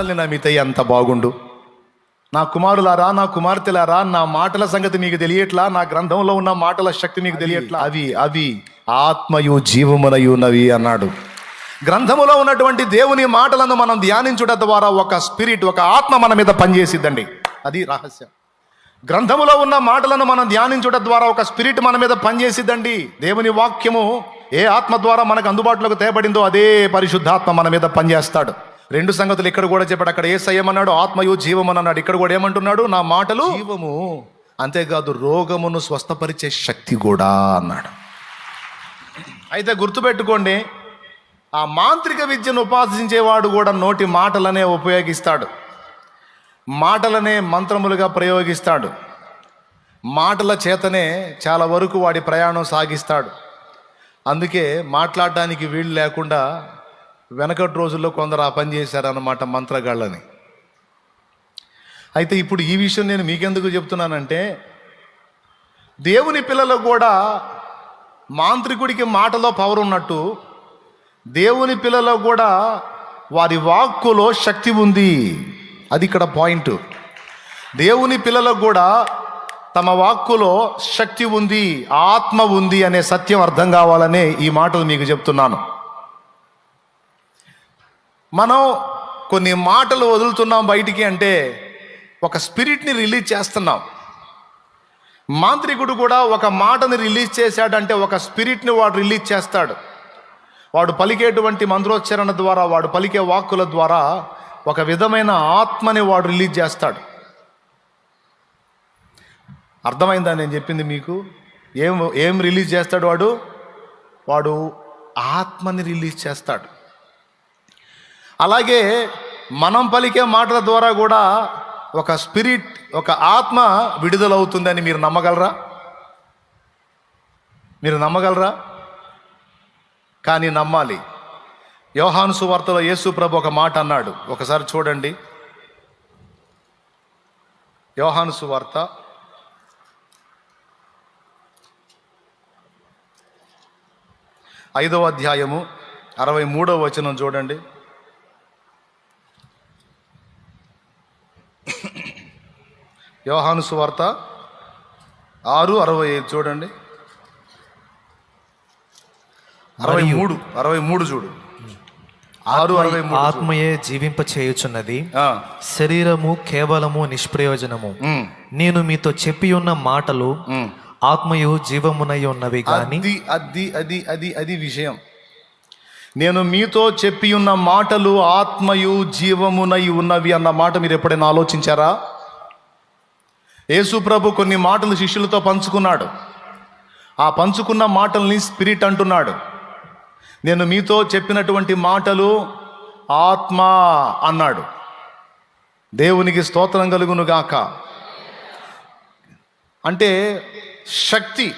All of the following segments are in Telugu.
మాటల్ని నమ్మితే ఎంత బాగుండు. నా కుమారులారా నా కుమార్తెలారా నా మాటల సంగతి మీకు తెలియట్లా? నా గ్రంథంలో ఉన్న మాటల శక్తి మీకు తెలియట్లా? అవి అవి ఆత్మయు జీవమునయు నవి అన్నాడు. గ్రంథములో ఉన్నటువంటి దేవుని మాటలను మనం ధ్యానించుట ద్వారా ఒక స్పిరిట్ ఒక ఆత్మ మన మీద పనిచేసిద్దండి. అది రహస్యం. గ్రంథములో ఉన్న మాటలను మనం ధ్యానించుట ద్వారా ఒక స్పిరిట్ మన మీద పనిచేసిద్దండి. దేవుని వాక్యము ఏ ఆత్మ ద్వారా మనకు అందుబాటులోకి తేబడిందో అదే పరిశుద్ధాత్మ మన మీద పనిచేస్తాడు. రెండు సంగతులు ఇక్కడ కూడా చెప్పాడు. అక్కడ ఏ సయ్యమన్నాడు ఆత్మయు జీవము అన్నాడు. ఇక్కడ కూడా ఏమంటున్నాడు? నా మాటలు జీవము. అంతేకాదు రోగమును స్వస్థపరిచే శక్తి కూడా అన్నాడు. అయితే గుర్తుపెట్టుకోండి ఆ మాంత్రిక విద్యను ఉపాసించేవాడు కూడా నోటి మాటలనే ఉపయోగిస్తాడు. మాటలనే మంత్రములుగా ప్రయోగిస్తాడు. మాటల చేతనే చాలా వరకు వాడి ప్రయాణం సాగిస్తాడు. అందుకే మాట్లాడటానికి వీలు లేకుండా వెనకటి రోజుల్లో కొందరు ఆ పని చేశారన్నమాట మంత్రగాళ్ళని. అయితే ఇప్పుడు ఈ విషయం నేను మీకెందుకు చెప్తున్నానంటే దేవుని పిల్లలకు కూడా మాంత్రికుడికి మాటలో పవర్ ఉన్నట్టు దేవుని పిల్లలో కూడా వారి వాక్కులో శక్తి ఉంది. అది ఇక్కడ పాయింట్ దేవుని పిల్లలకు కూడా తమ వాక్కులో శక్తి ఉంది ఆత్మ ఉంది అనే సత్యం అర్థం కావాలనే ఈ మాటలు మీకు చెప్తున్నాను. మనం కొన్ని మాటలు వదులుతున్నాం బయటికి అంటే ఒక స్పిరిట్ని రిలీజ్ చేస్తున్నాం. మాంత్రికుడు కూడా ఒక మాటని రిలీజ్ చేశాడంటే ఒక స్పిరిట్ని వాడు రిలీజ్ చేస్తాడు. వాడు పలికేటువంటి మంత్రోచ్చరణ ద్వారా వాడు పలికే వాక్కుల ద్వారా ఒక విధమైన ఆత్మని వాడు రిలీజ్ చేస్తాడు. అర్థమైందా నేను చెప్పింది మీకు? ఏం ఏం రిలీజ్ చేస్తాడు వాడు? వాడు ఆత్మని రిలీజ్ చేస్తాడు. అలాగే మనం పలికే మాటల ద్వారా కూడా ఒక స్పిరిట్ ఒక ఆత్మ విడుదలవుతుందని మీరు నమ్మగలరా? మీరు నమ్మగలరా? కానీ నమ్మాలి. యోహాను సువార్తలో యేసు ప్రభు ఒక మాట అన్నాడు. ఒకసారి చూడండి. యోహాను సువార్త. ఐదవ అధ్యాయము అరవై మూడవ వచనం చూడండి. యోహాను సువార్త ఆరు అరవై ఐదు చూడండి. అరవై మూడు అరవై మూడు చూడు. ఆరు అరవై. ఆత్మయే జీవింప చేయుచున్నది. శరీరము కేవలము నిష్ప్రయోజనము. నేను మీతో చెప్పి ఉన్న మాటలు. ఆత్మయు జీవమునై ఉన్నవి గాని అది అది అది అది అది విషయం. నేను మీతో చెప్పి ఉన్న మాటలు ఆత్మయు జీవమునై ఉన్నవి అన్న మాట మీరు ఎప్పుడైనా ఆలోచించారా? యేసు ప్రభు కొన్ని మాటలు శిష్యులతో పంచుకున్నాడు. ఆ పంచుకున్న మాటల్ని స్పిరిట్ అంటున్నాడు. నేను మీతో చెప్పినటువంటి మాటలు ఆత్మ అన్నాడు. దేవునికి స్తోత్రం కలుగును గాక. అంటే శక్తి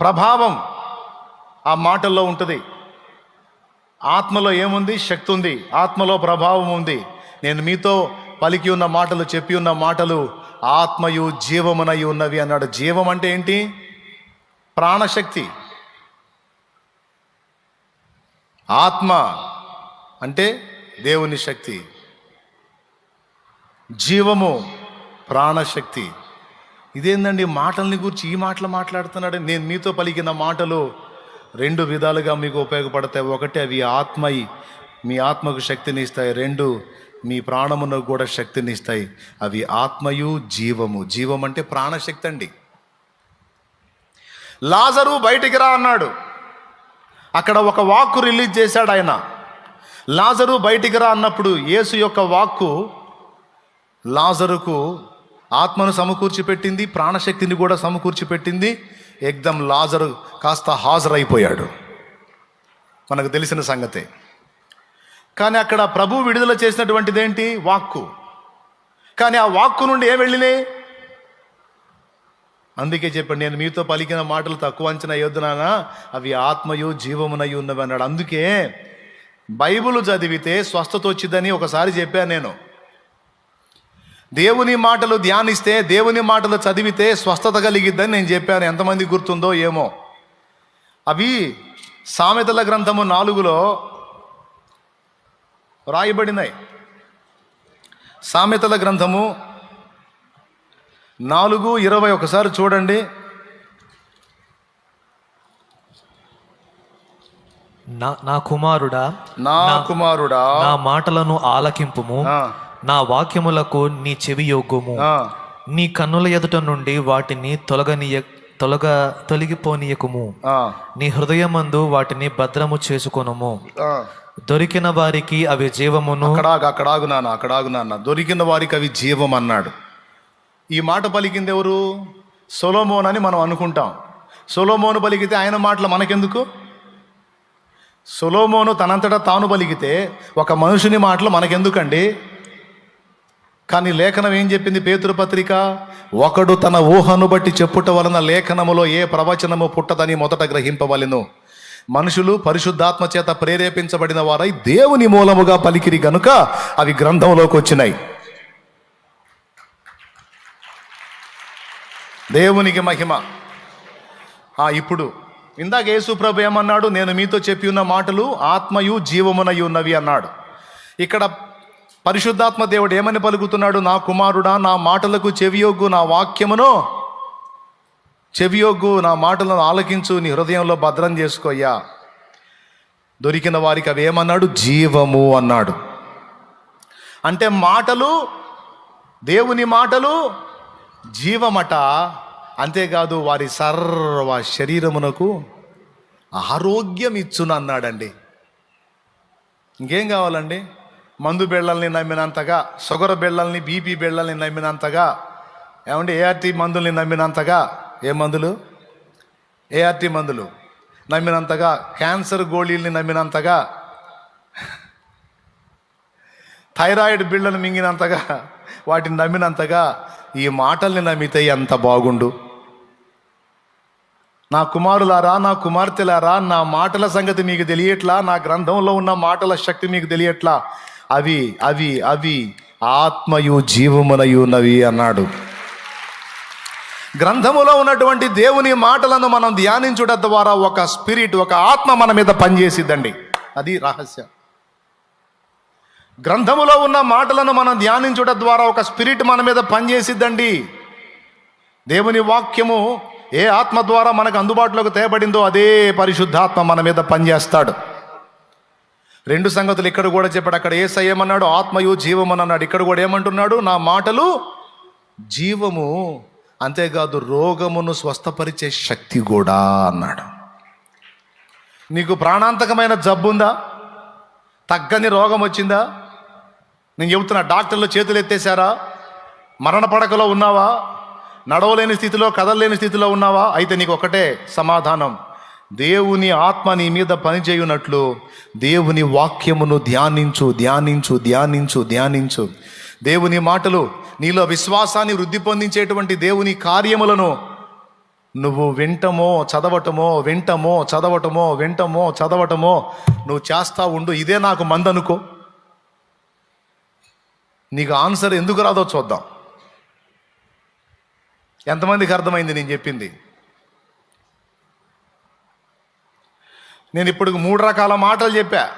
ప్రభావం ఆ మాటల్లో ఉంటుంది. ఆత్మలో ఏముంది? శక్తి ఉంది. ఆత్మలో ప్రభావం ఉంది. నేను మీతో పలికి ఉన్న మాటలు చెప్పి ఉన్న మాటలు ఆత్మయు జీవమునై ఉన్నవి అన్నాడు. జీవం అంటే ఏంటి? ప్రాణశక్తి. ఆత్మ అంటే దేవుని శక్తి. జీవము ప్రాణశక్తి. ఇదేందండి? మాటల్ని గురించి ఈ మాటలు మాట్లాడుతున్నాడు. నేను మీతో పలికిన మాటలు రెండు విధాలుగా మీకు ఉపయోగపడతాయి. ఒకటి అవి ఆత్మయి మీ ఆత్మకు శక్తిని ఇస్తాయి. రెండు మీ ప్రాణమునకు కూడా శక్తిని ఇస్తాయి అవి ఆత్మయు జీవము. జీవం అంటే ప్రాణశక్తి అండి. లాజరు బయటికి రా అన్నాడు. అక్కడ ఒక వాక్కు రిలీజ్ చేశాడు ఆయన. లాజరు బయటికి రా అన్నప్పుడు యేసు యొక్క వాక్కు లాజరుకు ఆత్మను సమకూర్చి పెట్టింది ప్రాణశక్తిని కూడా సమకూర్చి పెట్టింది ఎగ్దం లాజరు కాస్త హాజరైపోయాడు. మనకు తెలిసిన సంగతే. కానీ అక్కడ ప్రభు విడుదల చేసినటువంటిది ఏంటి వాక్కు. కానీ ఆ వాక్కు నుండి ఏం వెళ్ళినాయి? అందుకే చెప్పండి నేను మీతో పలికిన మాటలు తక్కువ అంచనా యోధునానా అవి ఆత్మయు జీవమునయు ఉన్నవి అన్నాడు. అందుకే బైబుల్ చదివితే స్వస్థత వచ్చిందని ఒకసారి చెప్పాను నేను. దేవుని మాటలు ధ్యానిస్తే దేవుని మాటలు చదివితే స్వస్థత కలిగిద్దని నేను చెప్పాను. ఎంతమంది గుర్తుందో ఏమో. అవి సామెతల గ్రంథము నాలుగులో రాయబడినాయి సామెతల గ్రంథము నాలుగు ఇరవై ఒకసారి చూడండి. నా నా కుమారుడా నా కుమారుడా. నా మాటలను ఆలకింపుము. నా వాక్యములకు నీ చెవి యొగ్గుము ఆ, నీ కన్నుల ఎదుట నుండి వాటిని తొలగనీయ తొలగ తొలగిపోనీయకుము. నీ హృదయమందు వాటిని భద్రము చేసుకొనుము. దొరికిన వారికి అవి జీవమును అక్కడాగు అక్కడాగు నాన్న అక్కడాగు నాన్న. దొరికిన వారికి అవి జీవం అన్నాడు. ఈ మాట పలికింది ఎవరు? సొలోమోన్ అని మనం అనుకుంటాం. సొలోమోను పలికితే ఆయన మాటలు మనకెందుకు? సొలోమోను తనంతటా తాను పలికితే ఒక మనుషుని మాటలు మనకెందుకండి? కానీ లేఖనం ఏం చెప్పింది పేతురు పత్రిక? ఒకడు తన ఊహను బట్టి చెప్పుట వలన లేఖనములో ఏ ప్రవచనము పుట్టదని మొదట గ్రహింపవలెను. మనుషులు పరిశుద్ధాత్మ చేత ప్రేరేపించబడిన వారై దేవుని మూలముగా పలికిరి గనుక అవి గ్రంథంలోకి వచ్చినాయి. దేవునికి మహిమ. ఇప్పుడు ఇందాక యేసు ప్రభు ఏమన్నాడు? నేను మీతో చెప్పి ఉన్న మాటలు ఆత్మయు జీవమునై ఉన్నవి అన్నాడు. ఇక్కడ పరిశుద్ధాత్మ దేవుడు ఏమని పలుకుతున్నాడు? నా కుమారుడా నా మాటలకు చెవియొగ్గు నా వాక్యమును చెవియొగ్గు నా మాటలను ఆలకించు నీ హృదయంలో భద్రం చేసుకోయ్యా దొరికిన వారికి అవి ఏమన్నాడు? జీవము అన్నాడు. అంటే మాటలు దేవుని మాటలు జీవమట. అంతేకాదు వారి సర్వ శరీరమునకు ఆరోగ్యం ఇచ్చును అన్నాడండి. ఇంకేం కావాలండి? మందు బిళ్ళల్ని నమ్మినంతగా షుగర్ బిళ్ళల్ని బీపీ బిళ్ళల్ని నమ్మినంతగా ఏమంటే ఏఆర్టీ మందుల్ని నమ్మినంతగా ఏ మందులు? ఏఆర్టీ మందులు. నమ్మినంతగా క్యాన్సర్ గోళీల్ని నమ్మినంతగా థైరాయిడ్ బిళ్ళను మింగినంతగా వాటిని నమ్మినంతగా ఈ మాటల్ని నమ్మితే ఎంత బాగుండు? నా కుమారులారా నా కుమార్తెలారా నా మాటల సంగతి మీకు తెలియట్లా? నా గ్రంథంలో ఉన్న మాటల శక్తి మీకు తెలియట్లా? అవి అవి అవి ఆత్మయు జీవమునయున్నవి అన్నాడు. గ్రంథములో ఉన్నటువంటి దేవుని మాటలను మనం ధ్యానించుట ద్వారా ఒక స్పిరిట్ ఒక ఆత్మ మన మీద పనిచేసిద్దండి. అది రహస్యం. గ్రంథములో ఉన్న మాటలను మనం ధ్యానించుట ద్వారా ఒక స్పిరిట్ మన మీద పనిచేసిద్దండి. దేవుని వాక్యము ఏ ఆత్మ ద్వారా మనకు అందుబాటులోకి తేబడిందో అదే పరిశుద్ధాత్మ మన మీద పనిచేస్తాడు. రెండు సంగతులు ఇక్కడ కూడా చెప్పాడు. అక్కడ ఏ ఏమన్నాడు? ఆత్మయు జీవమని అన్నాడు. ఇక్కడ కూడా ఏమంటున్నాడు? నా మాటలు జీవము అంతేకాదు రోగమును స్వస్థపరిచే శక్తి కూడా అన్నాడు. నీకు ప్రాణాంతకమైన జబ్బు ఉందా తగ్గని రోగం వచ్చిందా? నేను చెబుతున్నా డాక్టర్లు చేతులు ఎత్తేసారా మరణ పడకలో ఉన్నావా? నడవలేని స్థితిలో కదలలేని స్థితిలో ఉన్నావా? అయితే నీకు ఒకటే సమాధానం. దేవుని ఆత్మ నీ మీద పనిచేయునట్లు దేవుని వాక్యమును ధ్యానించు ధ్యానించు ధ్యానించు ధ్యానించు. దేవుని మాటలు నీలో విశ్వాసాన్ని వృద్ధి పొందించేటువంటి దేవుని కార్యములను నువ్వు వింటమో చదవటమో వింటమో చదవటమో వింటమో చదవటమో నువ్వు చేస్తా ఉండు ఇదే నాకు మందనుకో. నీకు ఆన్సర్ ఎందుకు రాదో చూద్దాం. ఎంతమందికి అర్థమైంది నేను చెప్పింది? నేను ఇప్పుడు మూడు రకాల మాటలు చెప్పా.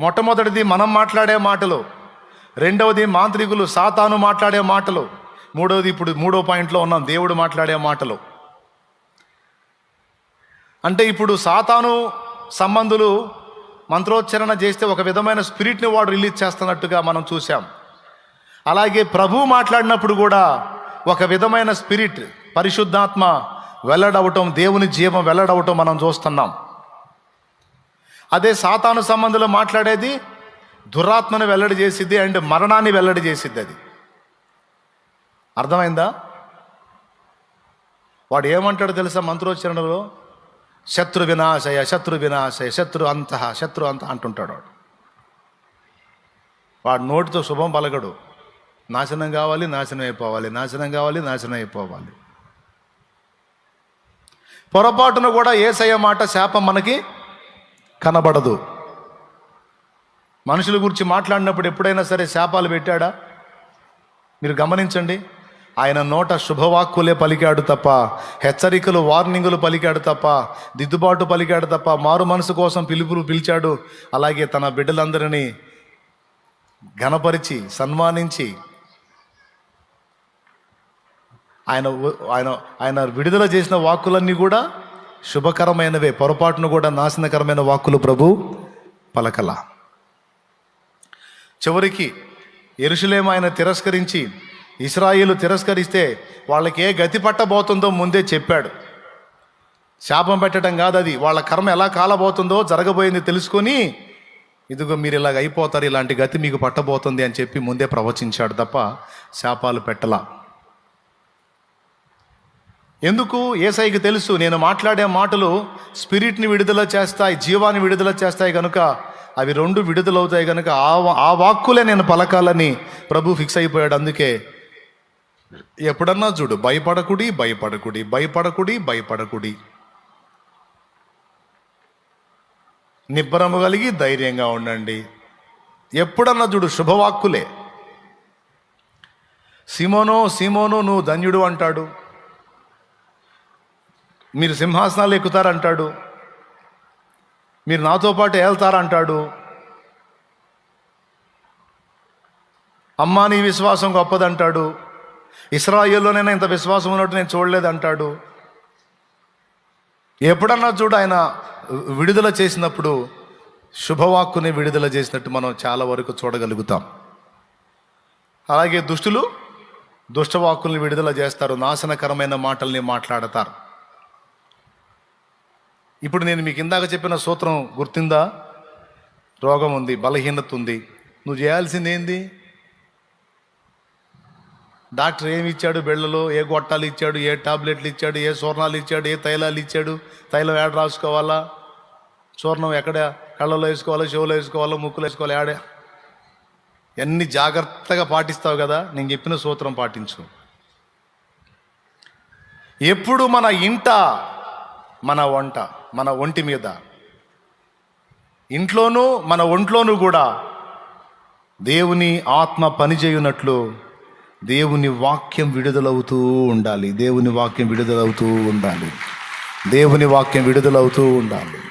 మొట్టమొదటిది మనం మాట్లాడే మాటలు. రెండవది మాంత్రికులు సాతాను మాట్లాడే మాటలు. మూడవది ఇప్పుడు మూడో పాయింట్లో ఉన్నాం దేవుడు మాట్లాడే మాటలు. అంటే ఇప్పుడు సాతాను సంబంధులు మంత్రోచ్చరణ చేస్తే ఒక విధమైన స్పిరిట్ని వాడు రిలీజ్ చేస్తున్నట్టుగా మనం చూసాం అలాగే ప్రభు మాట్లాడినప్పుడు కూడా ఒక విధమైన స్పిరిట్ పరిశుద్ధాత్మ వెల్లడవటం దేవుని జీవం వెల్లడవటం మనం చూస్తున్నాం. అదే సాతాను సంబంధంలో మాట్లాడేది దురాత్మను వెల్లడి చేసిద్ది అండ్ మరణాన్ని వెల్లడి చేసిద్ది అది. అర్థమైందా? వాడు ఏమంటాడు తెలుసా మంత్రోచ్చరణలో? శత్రు వినాశయ శత్రు వినాశయ శత్రు అంత శత్రు అంత అంటుంటాడు వాడు. వాడు నోటితో శుభం పలకడు. నాశనం కావాలి నాశనం అయిపోవాలి నాశనం కావాలి నాశనం అయిపోవాలి. పొరపాటున కూడా ఏసయ్య మాట శాపం మనకి కనబడదు. మనుషుల గురించి మాట్లాడినప్పుడు ఎప్పుడైనా సరే శాపాలు పెట్టాడా? మీరు గమనించండి ఆయన నోట శుభవాక్కులే పలికాడు తప్ప హెచ్చరికలు వార్నింగులు పలికాడు తప్ప దిద్దుబాటు పలికాడు తప్ప మారు మనసు కోసం పిలుపులు పిలిచాడు. అలాగే తన బిడ్డలందరినీ ఘనపరిచి సన్మానించి ఆయన ఆయన ఆయన విడుదల చేసిన వాక్కులన్నీ కూడా శుభకరమైనవే పొరపాటును కూడా నాశనకరమైన వాక్కులు ప్రభు పలకల. చివరికి ఎరుషులేం ఆయన తిరస్కరించి ఇస్రాయిలు తిరస్కరిస్తే వాళ్ళకి ఏ గతి పట్టబోతుందో ముందే చెప్పాడు. శాపం పెట్టడం కాదు అది. వాళ్ళ కర్మ ఎలా కాలబోతుందో జరగబోయింది తెలుసుకొని ఇదిగో మీరు ఇలాగ అయిపోతారు ఇలాంటి గతి మీకు పట్టబోతుంది అని చెప్పి ముందే ప్రవచించాడు తప్ప శాపాలు పెట్టలా. ఎందుకు? ఏసైకి తెలుసు నేను మాట్లాడే మాటలు స్పిరిట్ని విడుదల చేస్తాయి జీవాన్ని విడుదల చేస్తాయి కనుక అవి రెండు విడుదలవుతాయి కనుక ఆ వా- ఆ వాక్కులే నేను పలకాలని ప్రభు ఫిక్స్ అయిపోయాడు. అందుకే ఎప్పుడన్నా చూడు భయపడకుడి భయపడకుడి భయపడకుడి భయపడకుడి. నిబ్బరము కలిగి ధైర్యంగా ఉండండి. ఎప్పుడన్నా చూడు శుభవాక్కులే. సిమోనో సిమోనో నువ్వు ధన్యుడు అంటాడు. మీరు సింహాసనాలు ఎక్కుతారంటాడు. మీరు నాతో పాటు వెళ్తారంటాడు అమ్మా నీ విశ్వాసం గొప్పదంటాడు. ఇస్రాయిల్లోనైనా ఇంత విశ్వాసం ఉన్నట్టు నేను చూడలేదంటాడు. ఎప్పుడన్నా చూడు ఆయన విడుదల చేసినప్పుడు శుభవాక్కుని విడుదల చేసినట్టు మనం చాలా వరకు చూడగలుగుతాం. అలాగే దుష్టులు దుష్టవాక్కుల్ని విడుదల చేస్తారు నాశనకరమైన మాటల్ని మాట్లాడతారు. ఇప్పుడు నేను మీకు ఇందాక చెప్పిన సూత్రం గుర్తిందా? రోగం ఉంది బలహీనత ఉంది నువ్వు చేయాల్సింది ఏంది? డాక్టర్ ఏమి ఇచ్చాడు? బెళ్ళలో ఏ గొట్టాలు ఇచ్చాడు? ఏ టాబ్లెట్లు ఇచ్చాడు? ఏ సూర్ణాలు ఇచ్చాడు? ఏ తైలాలు ఇచ్చాడు? తైలం ఏడ రాసుకోవాలా? చూర్ణం ఎక్కడ? కళ్ళలో వేసుకోవాలో? చెవులో వేసుకోవాలో? ముక్కులో వేసుకోవాలి? ఏడే అన్ని జాగ్రత్తగా పాటిస్తావు కదా? నేను చెప్పిన సూత్రం పాటించు. ఎప్పుడు మన ఇంట మన వంట. మన ఒంటి మీద. ఇంట్లోనూ మన ఒంట్లోనూ కూడా దేవుని ఆత్మ పనిచేయునట్లు దేవుని వాక్యం విడుదలవుతూ ఉండాలి. దేవుని వాక్యం విడుదలవుతూ ఉండాలి. దేవుని వాక్యం విడుదలవుతూ ఉండాలి.